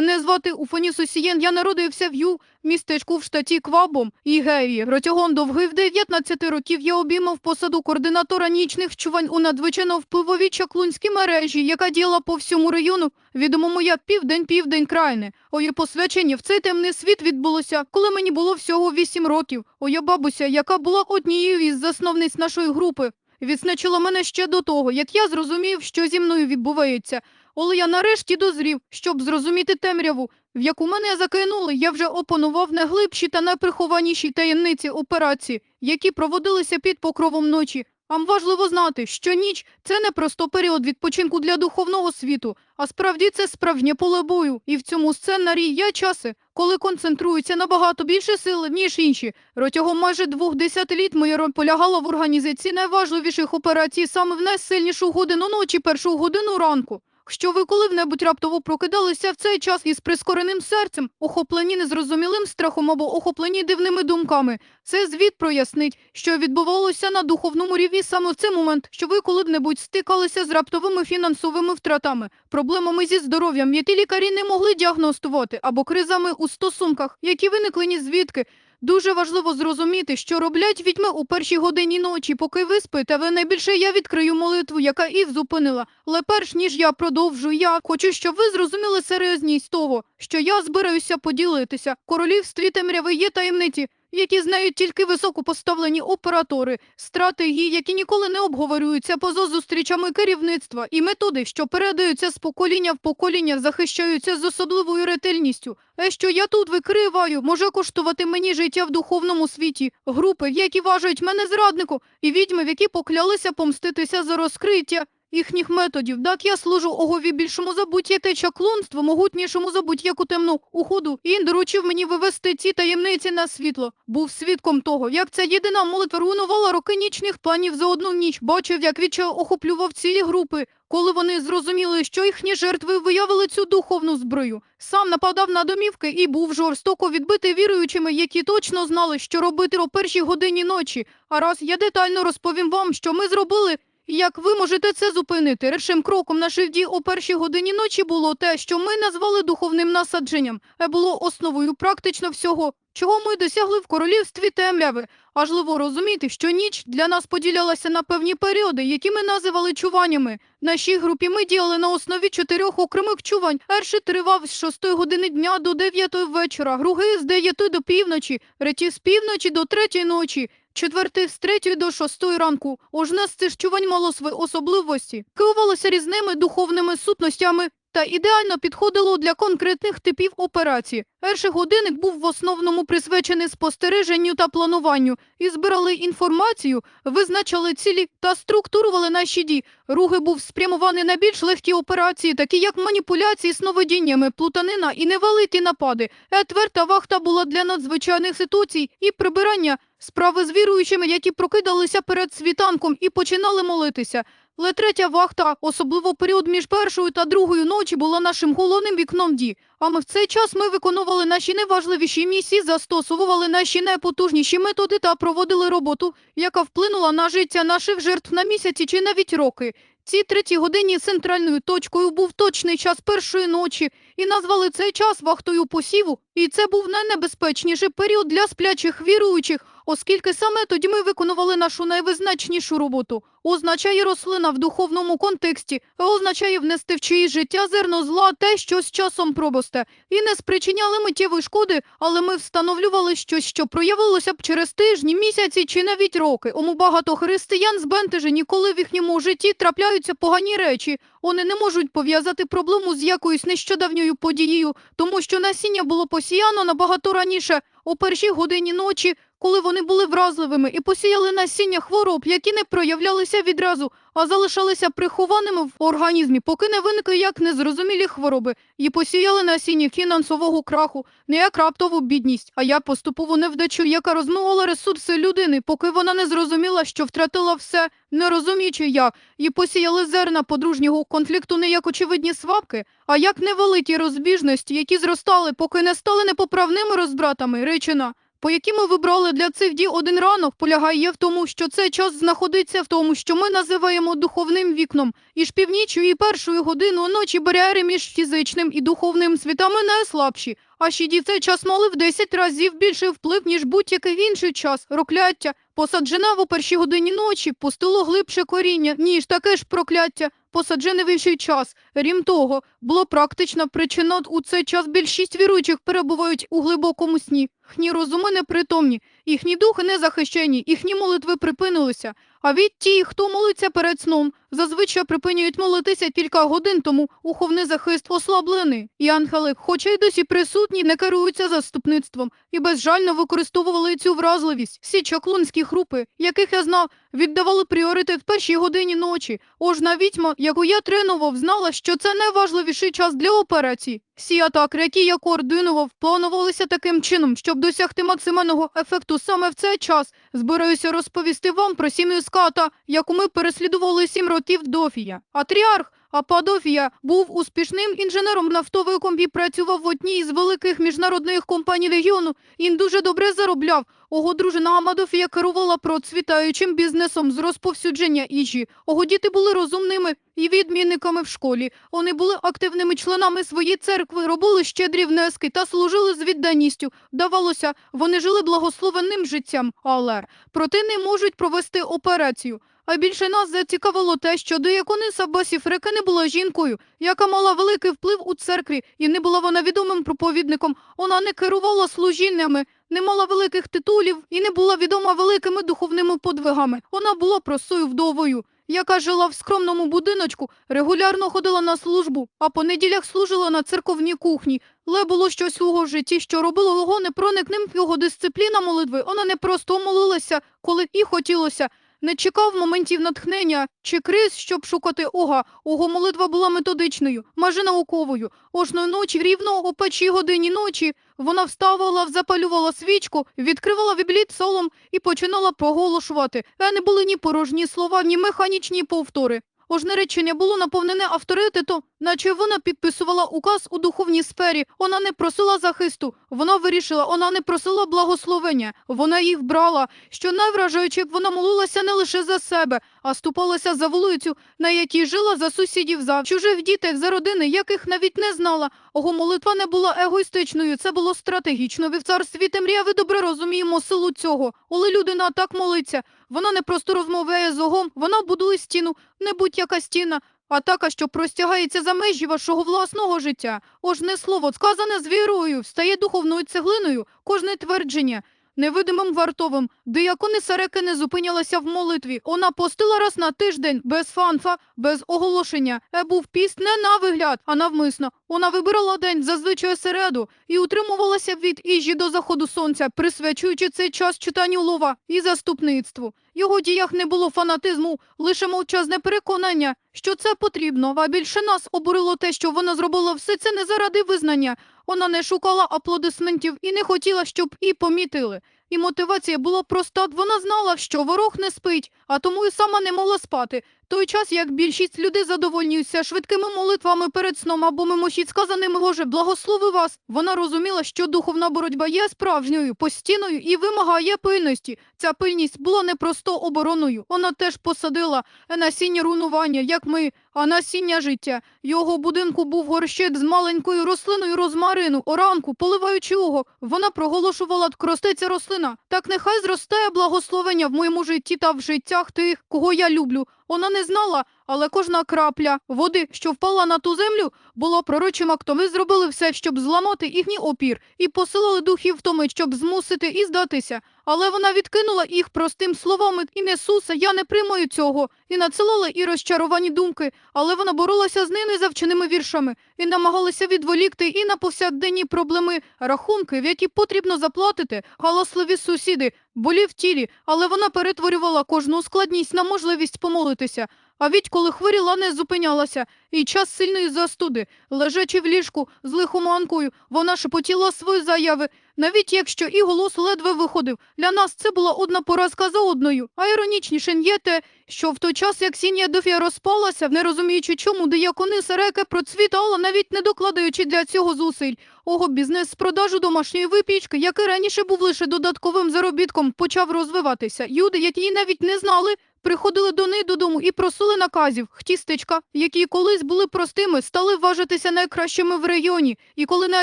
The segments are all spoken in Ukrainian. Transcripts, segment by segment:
Мене звати Уфаніс Осієн. Я народився в Ю, містечку в штаті Квабом і Геї. Протягом довгих 19 років я обіймав посаду координатора нічних чувань у надзвичайно впливовій чаклунській мережі, яка діяла по всьому району, відомому як Південь-Південь країни. Моє посвячення в цей темний світ відбулося, коли мені було всього 8 років. Моя бабуся, яка була однією із засновниць нашої групи, відзначила мене ще до того, як я зрозумів, що зі мною відбувається. Але я нарешті дозрів, щоб зрозуміти темряву, в яку мене закинули, я вже опанував найглибші та найприхованіші таємниці операції, які проводилися під покровом ночі. Вам важливо знати, що ніч це не просто період відпочинку для духовного світу, а справді це справжнє поле бою. І в цьому сценарії є часи, коли концентруються набагато більше сили, ніж інші. Протягом майже двох десятиліть моя роль полягала в організації найважливіших операцій саме в найсильнішу годину ночі, першу годину ранку. Що ви коли-небудь раптово прокидалися в цей час із прискореним серцем, охоплені незрозумілим страхом або охоплені дивними думками. Це звіт прояснить, що відбувалося на духовному рівні саме в цей момент, що ви коли-небудь стикалися з раптовими фінансовими втратами, проблемами зі здоров'ям, які лікарі не могли діагностувати, або кризами у стосунках, які виникли ні звідки. Дуже важливо зрозуміти, що роблять відьми у першій годині ночі, поки ви спите. Ви найбільше я відкрию молитву, яка їх зупинила. Але перш ніж я продовжу, я хочу, щоб ви зрозуміли серйозність того, що я збираюся поділитися. Королівстві темряви є таємниці, які знають тільки високопоставлені оператори, стратегії, які ніколи не обговорюються поза зустрічами керівництва, і методи, що передаються з покоління в покоління, захищаються з особливою ретельністю. Те, що я тут викриваю, може коштувати мені життя в духовному світі. Групи, які вважають мене зрадником, і відьми, які поклялися помститися за розкриття їхніх методів. Так я служу огові більшому за будь-яке чаклунство, могутнішому за будь-яку темну уходу. І доручив мені вивести ці таємниці на світло. Був свідком того, як ця єдина молитва руйнувала роки нічних планів за одну ніч. Бачив, як відчай охоплював цілі групи. Коли вони зрозуміли, що їхні жертви виявили цю духовну зброю, сам нападав на домівки і був жорстоко відбитий віруючими, які точно знали, що робити о першій годині ночі. А раз я детально розповім вам, що ми зробили, як ви можете це зупинити? Першим кроком наших дій о першій годині ночі було те, що ми назвали духовним насадженням, а було основою практично всього, чого ми досягли в королівстві темряви. Важливо розуміти, що ніч для нас поділялася на певні періоди, які ми називали чуваннями. Нашій групі ми діяли на основі чотирьох окремих чувань. Перший тривав з 6 години дня до 9 вечора, другий з 9 до півночі, третій з півночі до 3 ночі. Четвертий з 3 до 6 ранку. Ожне з цих чувань мало свої особливості, керувалося різними духовними сутностями та ідеально підходило для конкретних типів операцій. Перший годинник був в основному присвячений спостереженню та плануванню і збирали інформацію, визначали цілі та структурували наші дії. Руги був спрямований на більш легкі операції, такі як маніпуляції сновидіннями, плутанина і невеликі напади. Четверта вахта була для надзвичайних ситуацій і прибирання справи з віруючими, які прокидалися перед світанком і починали молитися. Але третя вахта, особливо період між першою та другою ночі, була нашим головним вікном дій. А ми в цей час ми виконували наші найважливіші місії, застосовували наші найпотужніші методи та проводили роботу, яка вплинула на життя наших жертв на місяці чи навіть роки. Цій третій годині центральною точкою був точний час першої ночі, і назвали цей час вахтою посіву. І це був найнебезпечніший період для сплячих віруючих, оскільки саме тоді ми виконували нашу найвизначнішу роботу. Означає рослина в духовному контексті, означає внести в чиї життя зерно зла те, що з часом пробосте. І не спричиняли миттєвої шкоди, але ми встановлювали щось, що проявилося б через тижні, місяці чи навіть роки. Ому багато християн збентежені, коли в їхньому житті трапляються погані речі. Вони не можуть пов'язати проблему з якоюсь нещодавньою подією, тому що насіння було посіяно набагато раніше, о першій годині ночі, коли вони були вразливими і посіяли насіння хвороб, які не проявлялися відразу, а залишалися прихованими в організмі, поки не виникли як незрозумілі хвороби, і посіяли насіння фінансового краху, не як раптову бідність, а як поступову невдачу, яка розмивала ресурси людини, поки вона не зрозуміла, що втратила все, не розуміючи як, і посіяли зерна подружнього конфлікту не як очевидні сварки, а як невеликі розбіжності, які зростали, поки не стали непоправними розбратами, речина. По якій ми вибрали для цих дій один ранок, полягає в тому, що цей час знаходиться в тому, що ми називаємо духовним вікном. І ж північю і першою годиною ночі бар'єри між фізичним і духовним світами найслабші. А ще цей час мали в 10 разів більший вплив, ніж будь-який інший час. Прокляття, посаджене в першій годині ночі, пустило глибше коріння, ніж таке ж прокляття, посаджене в час. Рім того, було практично причина у цей час більшість віруючих перебувають у глибокому сні. Їхні розуми непритомні, їхні духи не захищені, їхні молитви припинилися. А від ті, хто молиться перед сном, зазвичай припинюють молитися кілька годин тому уховний захист ослаблений. І ангели, хоча й досі присутні, не керуються заступництвом і безжально використовували цю вразливість. Всі чаклунські групи, яких я знав, віддавали пріоритет першій годині ночі. Ожна відьма, яку я тренував, знала, що це найважливіший час для операції. Всі атаки, які я координував, планувалися таким чином, щоб досягти максимального ефекту саме в цей час. Збираюся розповісти вам про сім'ю ската, яку ми переслідували сім років дофія. Атріарх Ападофія був успішним інженером нафтової компі, працював в одній із великих міжнародних компаній регіону. Він дуже добре заробляв. Ого дружина Амадофія керувала процвітаючим бізнесом з розповсюдження їжі. Ого діти були розумними і відмінниками в школі. Вони були активними членами своєї церкви, робили щедрі внески та служили з відданістю. Давалося, вони жили благословенним життям, але проте не можуть провести операцію. А більше нас зацікавило те, що деякониса Басіфрека не була жінкою, яка мала великий вплив у церкві, і не була вона відомим проповідником. Вона не керувала служіннями, не мала великих титулів і не була відома великими духовними подвигами. Вона була простою вдовою, яка жила в скромному будиночку, регулярно ходила на службу, а по неділях служила на церковній кухні. Але було щось у його житті, що робило його непроникним його дисципліна молитви. Вона не просто молилася, коли і хотілося. Не чекав моментів натхнення чи криз, щоб шукати ога. Ого молитва була методичною, майже науковою. Ожної ночі, рівно о печій годині ночі, вона вставала, запалювала свічку, відкривала вібліт солом і починала проголошувати. А не були ні порожні слова, ні механічні повтори. Ожне речення було наповнене авторитетом, наче вона підписувала указ у духовній сфері. Вона не просила захисту, вона вирішила, вона не просила благословення, вона їх брала. Що найвражаюче, вона молилася не лише за себе, а ступалася за вулицю, на якій жила за сусідів, за чужих дітей, за родини, яких навіть не знала. Ого, молитва не була егоїстичною, це було стратегічно. В царстві темряви добре розуміємо силу цього. Коли людина так молиться, вона не просто розмовляє з Огом, вона будує стіну, не будь-яка стіна, а така, що простягається за межі вашого власного життя. Ожне слово, сказане з вірою, стає духовною цеглиною, кожне твердження. Невидимим вартовим, диякониса Реки не зупинялася в молитві. Вона постила раз на тиждень, без фанфа, без оголошення. Е був піст не на вигляд, а навмисно. Вона вибирала день, зазвичай середу, і утримувалася від їжі до заходу сонця, присвячуючи цей час читанню лова і заступництву. Його діях не було фанатизму, лише мовчазне переконання, що це потрібно. А більше нас обурило те, що вона зробила все це не заради визнання. Вона не шукала аплодисментів і не хотіла, щоб і помітили. І мотивація була проста. Вона знала, що ворог не спить, а тому і сама не могла спати. Той час, як більшість людей задовольнюються швидкими молитвами перед сном або мимохідь сказаним Боже, благослови вас. Вона розуміла, що духовна боротьба є справжньою, постійною і вимагає пильності. Ця пильність була не просто обороною. Вона теж посадила насіння руйнування, як ми, а насіння життя. Його будинку був горщик з маленькою рослиною розмарину, оранку, поливаючи його. Вона проголошувала кроститься рослина. Так нехай зростає благословення в моєму житті та в життях тих, кого я люблю. Вона не знала, але кожна крапля води, що впала на ту землю, було пророчим актом. Ви зробили все, щоб зламати їхній опір, і посилили духів втоми, щоб змусити і здатися. Але вона відкинула їх простим словами ім'я Ісуса, я не приймаю цього, і надсилала і розчаровані думки, але вона боролася з ними завченими віршами і намагалася відволікти і на повсякденні проблеми, рахунки, в які потрібно заплатити, галасливі сусіди, болі в тілі, але вона перетворювала кожну складність на можливість помолитися. А відколи хворіла не зупинялася, і час сильної застуди, лежачи в ліжку з лихоманкою, вона шепотіла свої заяви, навіть якщо і голос ледве виходив. Для нас це була одна поразка за одною. А іронічніше є те, що в той час, як сінія Дофія розпалася, не розуміючи, чому диякониса Реке процвітала, навіть не докладаючи для цього зусиль. Ого, бізнес з продажу домашньої випічки, який раніше був лише додатковим заробітком, почав розвиватися. Люди, які навіть не знали, приходили до неї додому і просили наказів. Хтістечка, які колись були простими, стали вважатися найкращими в районі. І коли не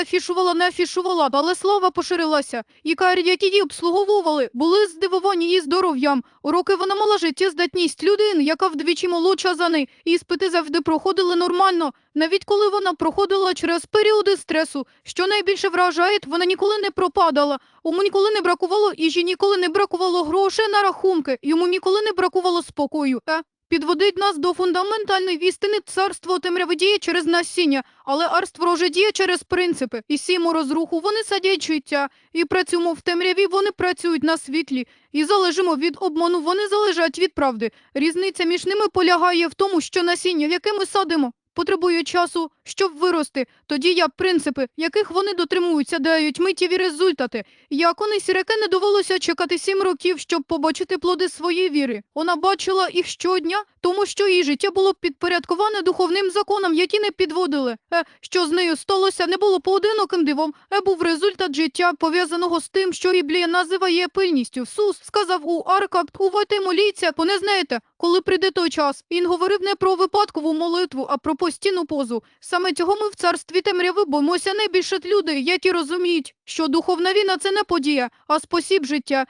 афішувала, не афішувала, але слава поширилася. І карі, її обслуговували, були здивовані її здоров'ям. У роки вона мала життєздатність людини, яка вдвічі молодша за неї. Іспити завжди проходили нормально. Навіть коли вона проходила через періоди стресу, що найбільше вражає, вона ніколи не пропадала. Йому ніколи не бракувало їжі, ніколи не бракувало грошей на рахунки, йому ніколи не бракувало спокою. Е? Підводить нас до фундаментальної істини царство темряви діє через насіння, але арство діє через принципи. І сімо розруху вони садять життя, і працюємо в темряві, вони працюють на світлі. І залежимо від обману, вони залежать від правди. Різниця між ними полягає в тому, що насіння, яке ми садимо, потребує часу, щоб вирости. Тоді я принципи, яких вони дотримуються, дають миттєві результати. Якони Сіреке не довелося чекати сім років, щоб побачити плоди своєї віри. Вона бачила їх щодня, тому що її життя було підпорядковане духовним законам, які не підводили. Е, що з нею сталося, не було поодиноким дивом, е, був результат життя, пов'язаного з тим, що Біблія називає пильністю. Сус сказав у Аркакт, увайте моліться, бо не знаєте, коли прийде той час. Він говорив не про випадкову молитву, а про постійну позу. Саме цього ми в царстві темряви боїмося найбільше люди, які розуміють, що духовна війна це не подія, а спосіб життя.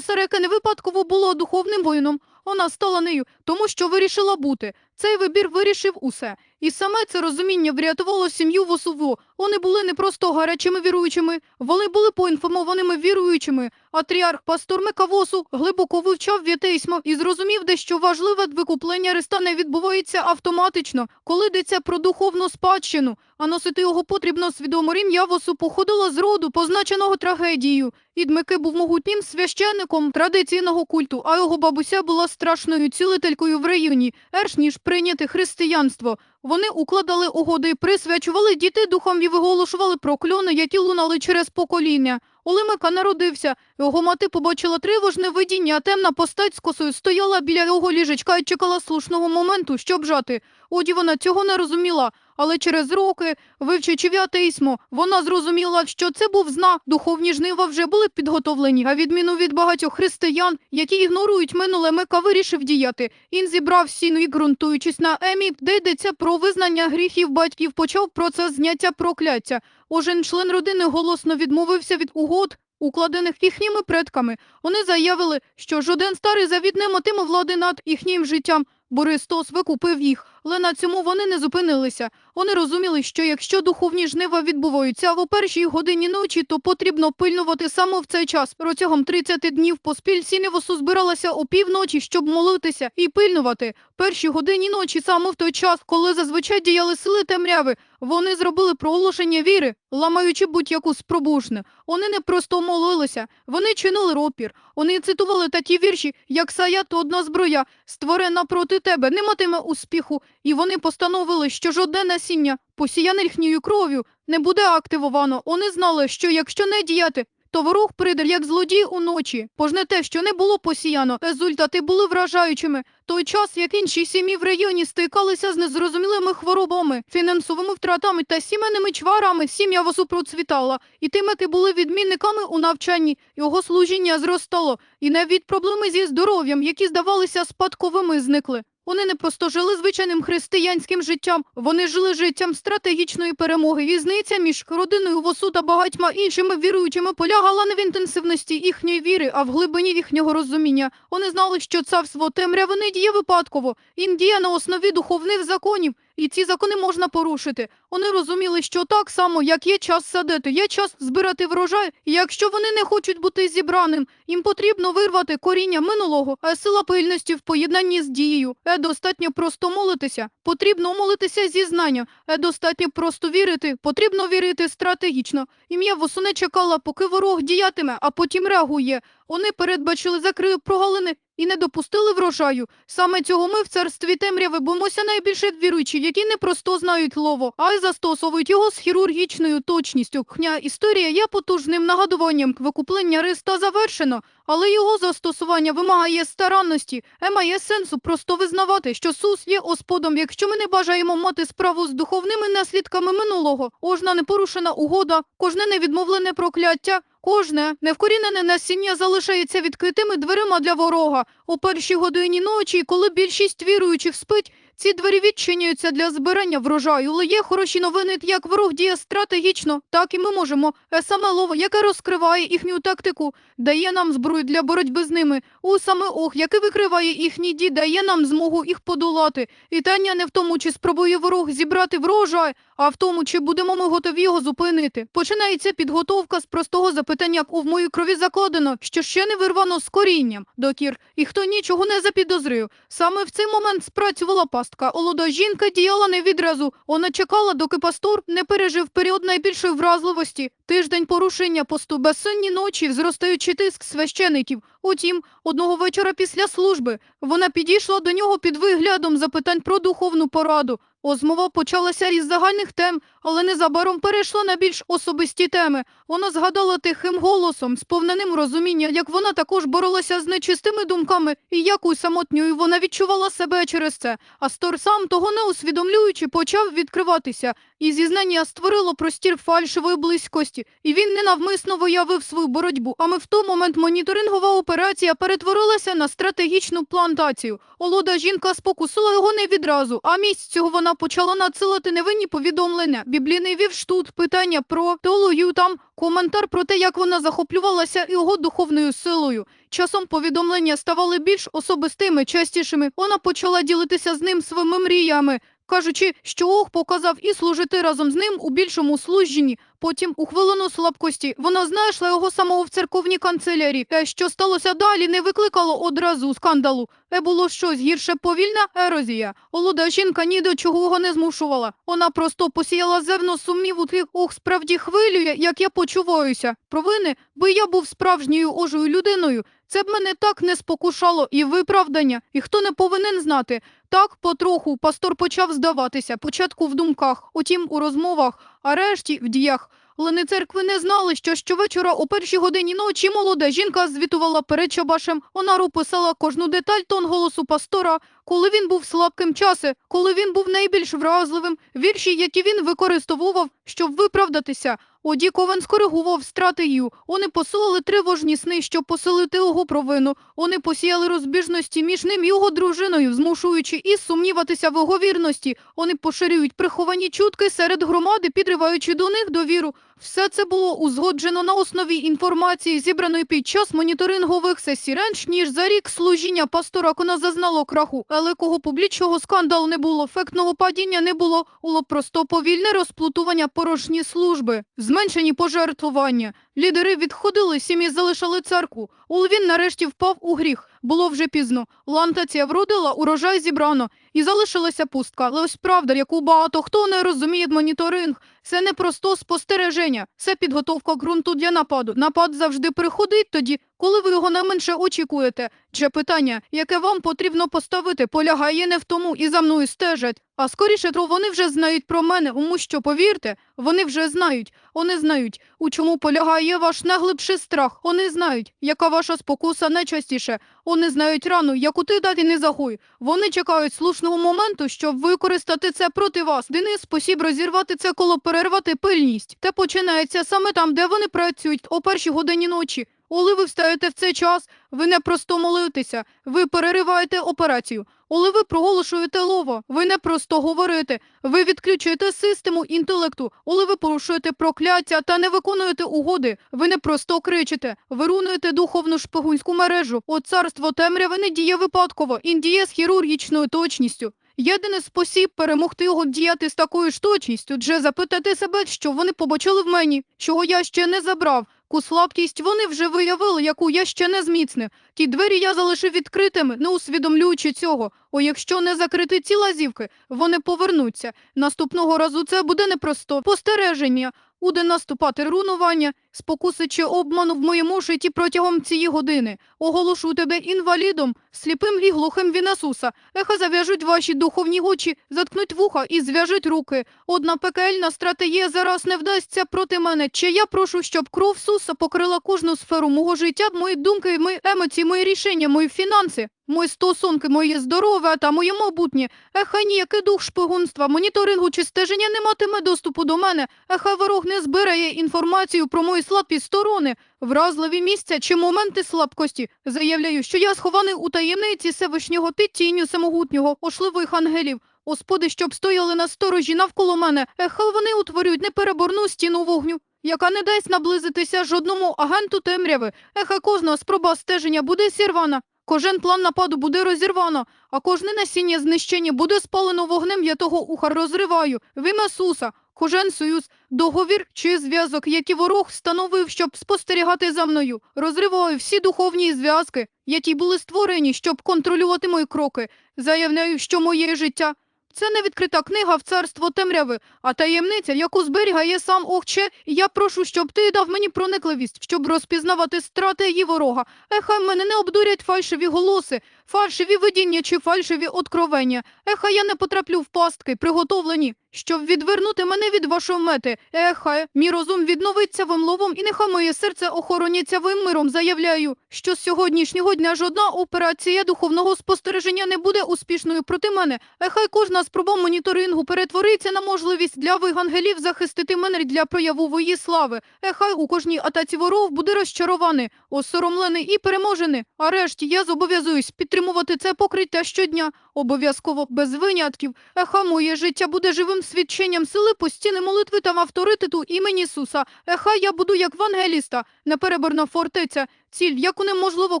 Сареке не випадково було духовним воїном. Вона стала нею, тому що вирішила бути. Цей вибір вирішив усе. І саме це розуміння врятувало сім'ю Восуво. Вони були не просто гарячими віруючими, вони були поінформованими віруючими. Атріарх пастор Мекавосу глибоко вивчав вітейсмо і зрозумів, дещо важливе викуплення Христа не відбувається автоматично, коли йдеться про духовну спадщину, а носити його потрібно свідомо. Рім'я Восу походила з роду, позначеного трагедією. І Дмики був могутнім священником традиційного культу, а його бабуся була страшною цілителькою в районі, ерш ніж прийняти християнство. Вони укладали угоди, присвячували дітей духом і виголошували прокльони, які лунали через покоління. Олимика народився. Його мати побачила тривожне видіння, а темна постать з косою стояла біля його ліжечка і чекала слушного моменту, щоб жати. Оді вона цього не розуміла, але через роки, вивчивши віатеїсмо, вона зрозуміла, що це був знак. Духовні жнива вже були підготовлені, а відміну від багатьох християн, які ігнорують минуле, Мика вирішив діяти. Він зібрав сіну і, ґрунтуючись на емі, де йдеться про визнання гріхів батьків, почав процес зняття прокляття. Кожен член родини голосно відмовився від угод, укладених їхніми предками. Вони заявили, що жоден старий завіт не матиме влади над їхнім життям. бо Христос викупив їх, але на цьому вони не зупинилися. Вони розуміли, що якщо духовні жнива відбуваються в першій годині ночі, то потрібно пильнувати саме в цей час. Протягом 30 днів поспіль Сіневосу збиралася опівночі, щоб молитися і пильнувати. Першій годині ночі, саме в той час, коли зазвичай діяли сили темряви, вони зробили проголошення віри, ламаючи будь-яку спробушне. Вони не просто молилися, вони чинили опір. Вони цитували такі вірші, як «Сая – то одна зброя, створена проти тебе, не матиме успіху. І вони постановили, що жодне насіння, посіяне їхньою кров'ю, не буде активовано. Вони знали, що якщо не діяти, то ворог прийде, як злодій уночі. Пожне те, що не було посіяно. Результати були вражаючими. Той час, як інші сім'ї в районі стикалися з незрозумілими хворобами, фінансовими втратами та сімейними чварами, сім'я Восу процвітала. І тимати були відмінниками у навчанні. Його служіння зростало. І навіть проблеми зі здоров'ям, які здавалися спадковими, зникли. Вони не просто жили звичайним християнським життям, вони жили життям стратегічної перемоги. Візниця між родиною Восу та багатьма іншими віруючими полягала не в інтенсивності їхньої віри, а в глибині їхнього розуміння. Вони знали, що царство темряви не діє випадково, він діє на основі духовних законів. І ці закони можна порушити. Вони розуміли, що так само, як є час садити, є час збирати врожай. І якщо вони не хочуть бути зібраним, їм потрібно вирвати коріння минулого, а сила пильності в поєднанні з дією. Е, достатньо просто молитися. Потрібно молитися зі знання. Е, достатньо просто вірити. Потрібно вірити стратегічно. Ім'я Восуне чекала, поки ворог діятиме, а потім реагує. Вони передбачили закрили прогалини і не допустили врожаю. Саме цього ми в царстві темряви боїмося найбільше віруючі, які не просто знають лово, а й застосовують його з хірургічною точністю. Хня історія є потужним нагадуванням викуплення Христа завершено, але його застосування вимагає старанності. Е має сенсу просто визнавати, що Сус є Господом, якщо ми не бажаємо мати справу з духовними наслідками минулого. Кожна непорушена угода, кожне невідмовлене прокляття, кожне невкорінене насіння залишається відкритими дверима для ворога. У першій годині ночі, коли більшість віруючих спить, ці двері відчиняються для збирання врожаю, але є хороші новини, як ворог діє стратегічно, так і ми можемо. Саме лово, яке розкриває їхню тактику, дає нам зброю для боротьби з ними. У саме ох, яке викриває їхній дій, дає нам змогу їх подолати. І тання не в тому, чи спробує ворог зібрати врожай, а в тому, чи будемо ми готові його зупинити. Починається підготовка з простого запитання, у в моїй крові закладено, що ще не вирвано з корінням, докір, і хто нічого не запідозрив. Саме в цей момент спрацювала пастка. Олода жінка діяла не відразу. Вона чекала, доки пастор не пережив період найбільшої вразливості. Тиждень порушення посту, безсонні ночі, зростаючий тиск священиків. Утім, одного вечора після служби вона підійшла до нього під виглядом запитань про духовну пораду. Розмова почалася із загальних тем, але незабаром перейшла на більш особисті теми. Вона згадала тихим голосом, сповненим розуміння, як вона також боролася з нечистими думками і якою самотньою вона відчувала себе через це. А Стор сам, того не усвідомлюючи, почав відкриватися. І зізнання створило простір фальшивої близькості, і він ненавмисно виявив свою боротьбу. А ми в той момент моніторингова операція перетворилася на стратегічну плантацію. Олода жінка спокусила його не відразу, а місць цього вона почала надсилати невинні повідомлення. Біблійний вівштут, питання про теологію там, коментар про те, як вона захоплювалася його духовною силою. Часом повідомлення ставали більш особистими, частішими. Вона почала ділитися з ним своїми мріями, кажучи, що Ох показав і служити разом з ним у більшому служінні. Потім, у хвилину слабкості, вона знайшла його самого в церковній канцелярі. Те, що сталося далі, не викликало одразу скандалу. Це було щось гірше повільна ерозія. Олуда жінка ні до чого не змушувала. Вона просто посіяла зерно сумніву тих, ох, справді хвилює, як я почуваюся. Провини, бо я був справжньою ожою людиною. Це б мене так не спокушало і виправдання, і хто не повинен знати. Так, потроху пастор почав здаватися, початку в думках, утім у розмовах, а решті в діях. Лени церкви не знали, що щовечора о першій годині ночі молода жінка звітувала перед Чабашем. Вона описала кожну деталь тон голосу пастора, коли він був слабким часи, коли він був найбільш вразливим, вірші, які він використовував, щоб виправдатися. Оді Ковен скоригував стратегію. Вони посилили тривожні сни, щоб посилити його провину. Вони посіяли розбіжності між ним і його дружиною, змушуючи і сумніватися в його вірності. Вони поширюють приховані чутки серед громади, підриваючи до них довіру. Все це було узгоджено на основі інформації, зібраної під час моніторингових сесій раніше, ніж за рік служіння пастора Кона зазнало краху. Великого публічного скандалу не було, ефектного падіння не було, було просто повільне розплутування порожні служби, зменшені пожертвування. Лідери відходили, сім'ї залишали церкву. Улвін нарешті впав у гріх. Було вже пізно. Лантація вродила, урожай зібрано. І залишилася пустка. Але ось правда, яку багато хто не розуміє моніторинг. Це не просто спостереження, це підготовка ґрунту для нападу. Напад завжди приходить тоді, коли ви його найменше очікуєте. Чи питання, яке вам потрібно поставити, полягає не в тому і за мною стежать. А скоріше, то вони вже знають про мене, тому що, повірте, вони вже знають. Вони знають, у чому полягає ваш найглибший страх. Вони знають, яка ваша спокуса найчастіше. Вони знають рану, яку ти дати не загуй. Вони чекають слушного моменту, щоб використати це проти вас. Денис спосіб розірвати це коло перервати пильність. Те починається саме там, де вони працюють о першій годині ночі. Коли ви встаєте в цей час, ви не просто молитеся, ви перериваєте операцію. Коли ви проголошуєте лово, ви не просто говорите, ви відключуєте систему інтелекту. Коли ви порушуєте прокляття та не виконуєте угоди, ви не просто кричите, ви руйнуєте духовну шпигунську мережу. От царство темряви не діє випадково, він діє з хірургічною точністю. Єдиний спосіб перемогти його діяти з такою ж точністю, вже запитати себе, що вони побачили в мені, чого я ще не забрав. Ку слабкість вони вже виявили, яку я ще не зміцнив. Ті двері я залишив відкритими, не усвідомлюючи цього. О, якщо не закрити ці лазівки, вони повернуться. Наступного разу це буде непросто. постереження, буде наступати руйнування, спокуси чи обману в моєму житті протягом цієї години. Оголошу тебе інвалідом, сліпим і глухим він Ісуса. Еха зав'яжуть ваші духовні очі, заткнуть вуха і зв'яжуть руки. Одна пекельна стратегія зараз не вдасться проти мене. Чи я прошу, щоб кров Суса покрила кожну сферу мого життя, мої думки, мої емоції, мої рішення, мої фінанси, мої стосунки, моє здоров'я та моє майбутнє. Еха ніякий дух шпигунства, моніторингу чи стеження не матиме доступу до мене. Еха ворог не збирає інформацію про мої слабкі сторони, вразливі місця чи моменти слабкості. Заявляю, що я схований у таємниці Всевишнього під тінню самогутнього, ошливих ангелів. Господи, щоб стояли на сторожі навколо мене, еха вони утворюють непереборну стіну вогню, яка не дасть наблизитися жодному агенту темряви. Еха кожна спроба стеження буде сірвана. Кожен план нападу буде розірвано, а кожне насіння знищення буде спалено вогнем, я того уха розриваю. В ім'я Суса, кожен союз, договір чи зв'язок, які ворог встановив, щоб спостерігати за мною. Розриваю всі духовні зв'язки, які були створені, щоб контролювати мої кроки. Заявляю, що моє життя це не відкрита книга в царство темряви, а таємниця, яку зберігає сам Охче, і я прошу, щоб ти дав мені проникливість, щоб розпізнавати стратегії ворога. Ехай мене не обдурять фальшиві голоси, фальшиві видіння чи фальшиві откровення. Ехай я не потраплю в пастки, приготовлені, щоб відвернути мене від вашої мети. Ехай, мій розум відновиться вимловом, і нехай моє серце охороняться вим миром. Заявляю, що з сьогоднішнього дня жодна операція духовного спостереження не буде успішною проти мене. Ехай кожна спроба моніторингу перетвориться на можливість для вигангелів захистити мене для прояву вої слави. Ехай у кожній атаці ворог буде розчарований, осоромлений і переможений. А решті я зобов'язуюсь підтримувати це покриття щодня, обов'язково без винятків. Еха моє життя буде живим свідченням сили постійної молитви та авторитету імені Ісуса. Еха я буду як вангеліста, непереборна фортеця, ціль, яку неможливо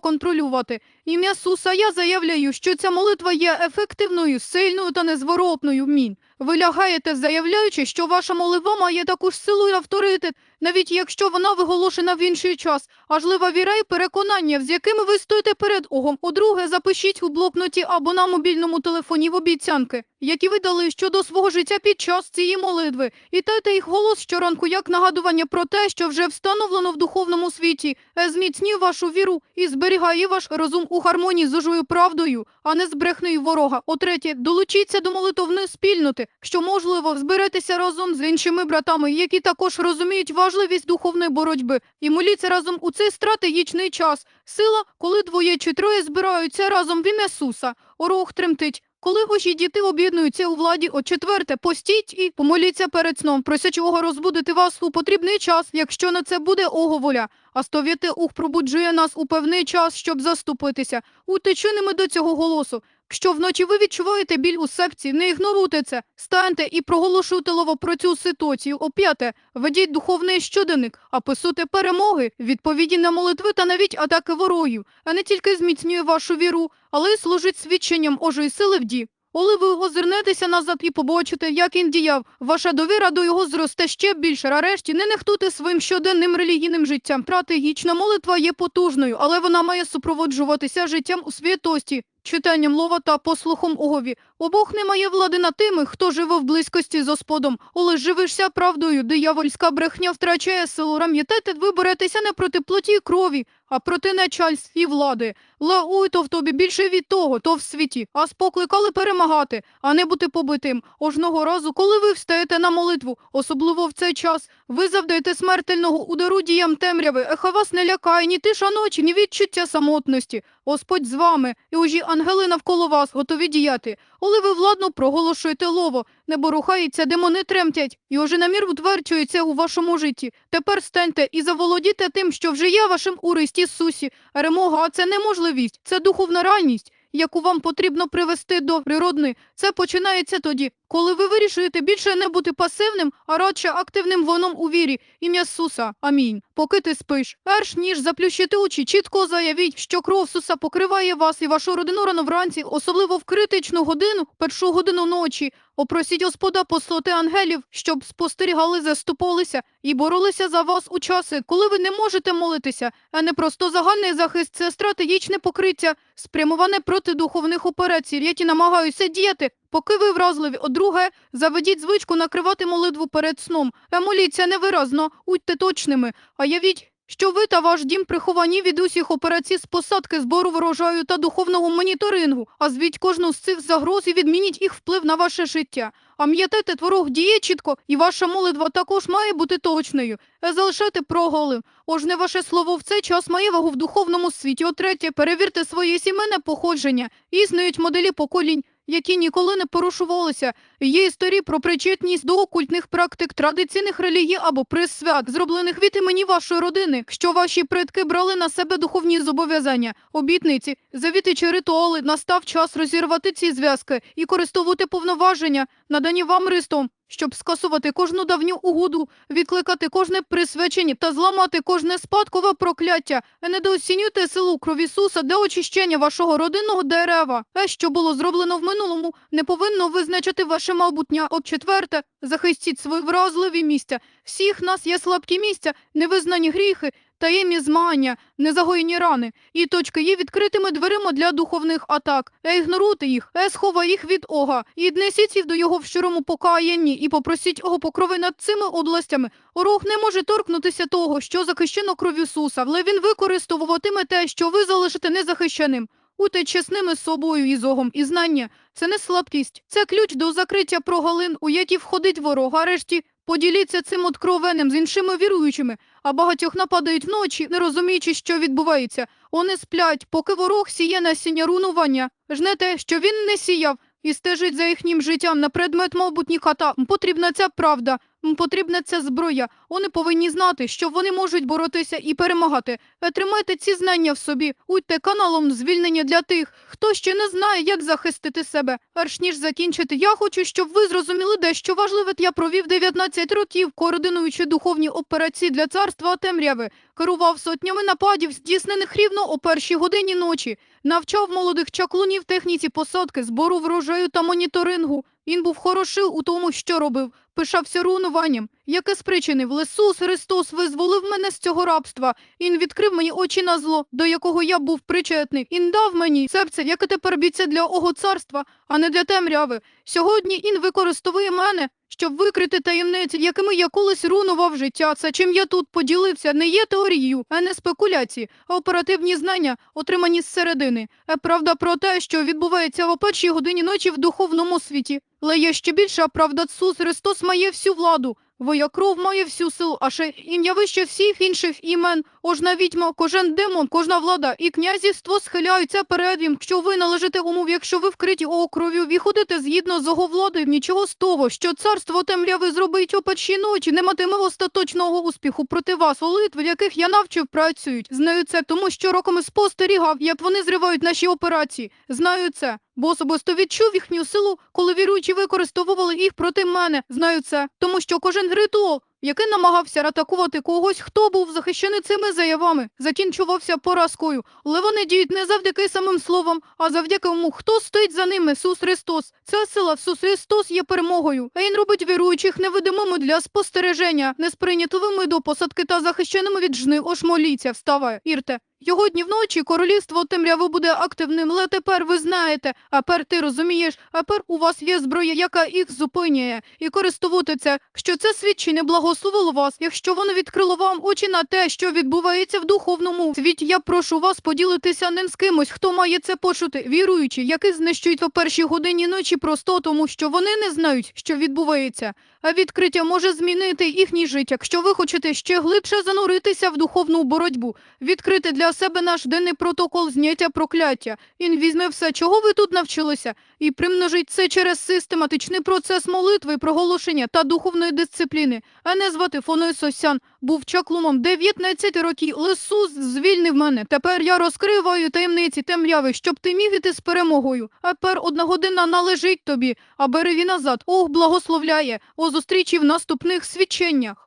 контролювати. Ім'я Суса я заявляю, що ця молитва є ефективною, сильною та незворотною. Мін. Ви лягаєте, заявляючи, що ваша молитва має таку ж силу і авторитет, навіть якщо вона виголошена в інший час. Важлива віра і переконання, з якими ви стоїте перед Огом. По-друге, запишіть у блокноті або на мобільному телефоні в обіцянки, які ви дали щодо свого життя під час цієї молитви. І дайте їх голос щоранку як нагадування про те, що вже встановлено в духовному світі. Е, Зміцнює вашу віру і зберігає ваш розум у гармонії з Божою правдою, а не з брехнею ворога. О-третє, долучіться до молитовної спільноти, що можливо зберетеся разом з іншими братами, які також розуміють важливість духовної боротьби, і моліться разом у цей стратегічний час. Сила, коли двоє чи троє збираються разом в ім'я Суса. Орох тремтить. Коли ваші діти об'єднуються у владі, о четверте, постіть і помоліться перед сном, просячи Ого розбудити вас у потрібний час, якщо на це буде Ого воля. А сtovіти ух пробуджує нас у певний час, щоб заступитися. Утечи ними до цього голосу. Якщо вночі ви відчуваєте біль у серці, не ігноруйте це. Станьте і проголошуйте лово про цю ситуацію. О п'яте, ведіть духовний щоденник, а писуйте перемоги, відповіді на молитви та навіть атаки ворогів, а не тільки зміцнює вашу віру, але й служить свідченням Ожої сили в ді. Коли ви озирнетеся назад і побачите, як він діяв, ваша довіра до його зросте ще більше. А решті не нехтуйте своїм щоденним релігійним життям. Стратегічна молитва є потужною, але вона має супроводжуватися життям у святості, читанням лова та послухом Огові. Обох не має влади над тими, хто живе в близькості з Господом. Оле живишся правдою, диявольська брехня втрачає силу. Рам'ятайте, ви боретеся не проти плоті і крові, а проти начальств і влади. Лауй то в тобі більше від того, то в світі. А спокликали перемагати, а не бути побитим. Ожного разу, коли ви встаєте на молитву, особливо в цей час, ви завдаєте смертельного удару діям темряви. Еха вас не лякає ні тиша ночі, ні відчуття самотності. Господь з вами, і ужі ангели навколо вас готові діяти. Коли ви владно проголошуєте лово, небо рухається, демони тремтять, і уже намір утверджується у вашому житті. Тепер станьте і заволодіте тим, що вже є вашим у Христі Ісусі. Перемога – це неможливість, це духовна реальність, яку вам потрібно привести до природної. Це починається тоді, коли ви вирішуєте більше не бути пасивним, а радше активним воном у вірі. Ім'я Суса. Амінь. Поки ти спиш, перш ніж заплющити очі, чітко заявіть, що кров Суса покриває вас і вашу родину рано вранці, особливо в критичну годину, першу годину ночі. Опросіть Господа послати ангелів, щоб спостерігали, заступалися і боролися за вас у часи, коли ви не можете молитися, а не просто загальний захист, це стратегічне покриття, спрямоване проти духовних операцій, які намагаються діяти Поки ви вразливі, о друге, заведіть звичку накривати молитву перед сном. Емоліться невиразно, будьте точними. А явіть, що ви та ваш дім приховані від усіх операцій з посадки, збору врожаю та духовного моніторингу, а звіть кожну з цих загроз і відмініть їх вплив на ваше життя. А м'ятете творог діє чітко, і ваша молитва також має бути точною. Е, Залишайте проголи. Ожне ваше слово в цей час має вагу в духовному світі. О третє, перевірте своє сімейне походження. Існують моделі поколінь, які ніколи не порушувалися. Є історії про причетність до окультних практик традиційних релігій або присвят, зроблених від імені вашої родини, що ваші предки брали на себе духовні зобов'язання, обітниці, завіти чи ритуали. Настав час розірвати ці зв'язки і користувати повноваження, надані вам Ристом, щоб скасувати кожну давню угоду, відкликати кожне присвячення та зламати кожне спадкове прокляття. Недооцінюйте силу крові Ісуса для очищення вашого родинного дерева. Те, що було зроблено в минулому, не повинно визначити ваше майбутнє. Об четверте, захистіть свої вразливі місця. Всіх нас є слабкі місця, невизнані гріхи, таємні змагання, незагоєні рани. І точки є відкритими дверима для духовних атак. Е, ігноруйте їх, е, сховай їх від Ога. І днесіть їх до його в щирому покаянні і попросіть Ого покрови над цими областями. Ворог не може торкнутися того, що захищено кров'ю Ісуса, але він використовуватиме те, що ви залишите незахищеним. Будьте чесними з собою і з Огом, і знання – це не слабкість, це ключ до закриття прогалин, у які входить ворог. А решті поділіться цим откровенним з іншими віруючими, а багатьох нападають вночі, не розуміючи, що відбувається. Вони сплять, поки ворог сіє насіння рунування. Жне те, що він не сіяв, і стежить за їхнім життям на предмет майбутніх атак. Потрібна ця правда, потрібна ця зброя. Вони повинні знати, що вони можуть боротися і перемагати. Е, Тримайте ці знання в собі. Будьте каналом звільнення для тих, хто ще не знає, як захистити себе. Перш ніж закінчити, я хочу, щоб ви зрозуміли дещо важливе. Я провів 19 років, координуючи духовні операції для царства темряви. Керував сотнями нападів, здійснених рівно о першій годині ночі. Навчав молодих чаклунів техніці посадки, збору врожаю та моніторингу. Він був хороший у тому, що робив, пишався рунуванням, яке спричинив Ісус Христос визволив мене з цього рабства. Він відкрив мені очі на зло, до якого я був причетний. Він дав мені серце, яке тепер бійце для ого царства, а не для темряви. Сьогодні він використовує мене, щоб викрити таємниці, якими я колись рунував життя. Це чим я тут поділився, не є теорією, а не спекуляції, а оперативні знання, отримані зсередини. Е, Правда про те, що відбувається о першій годині ночі в духовному світі. Але є ще більша правда, Ісус Христос має всю владу. Твоя кров має всю силу, а ще ім'я вище всіх інших імен. Кожна відьма, кожен демон, кожна влада і князівство схиляються перед ним, що ви належите умов, якщо ви вкриті о кров'ю, ходите згідно з його владою, нічого з того, що царство темряви зробить о ночі, не матиме остаточного успіху проти вас, молитви, яких я навчив, працюють. Знаю це, тому що роками спостерігав, як вони зривають наші операції. Знаю це. Бо особисто відчув їхню силу, коли віруючі використовували їх проти мене. Знаю це, тому що кожен ритуал, який намагався атакувати когось, хто був захищений цими заявами, закінчувався поразкою. Але вони діють не завдяки самим словам, а завдяки тому, хто стоїть за ними, Ісус Христос. Ця сила Ісус Христос є перемогою. А він робить віруючих невидимими для спостереження, несприйнятливими до посадки та захищеними від жнив. Ож моліться, вставай, Ірте. Його дні вночі королівство темряви буде активним, але тепер ви знаєте, а пер ти розумієш, а пер у вас є зброя, яка їх зупинює, і користувати це, що це свідчення благословило вас, якщо воно відкрило вам очі на те, що відбувається в духовному світі. Я прошу вас поділитися ним з кимось, хто має це почути, віруючи, які знищують о першій годині ночі просто тому, що вони не знають, що відбувається. А відкриття може змінити їхній життя, якщо ви хочете ще глибше зануритися в духовну боротьбу, відкрити для себе наш денний протокол зняття прокляття. Він візьме все, чого ви тут навчилися, і примножить це через систематичний процес молитви, проголошення та духовної дисципліни. А не звати Фоною Сосян був чаклуном 19 років. Ісус звільнив мене. Тепер я розкриваю таємниці темряви, щоб ти міг іти з перемогою. А тепер одна година належить тобі, а бери назад. Ох, благословляє. О зустрічі в наступних свідченнях.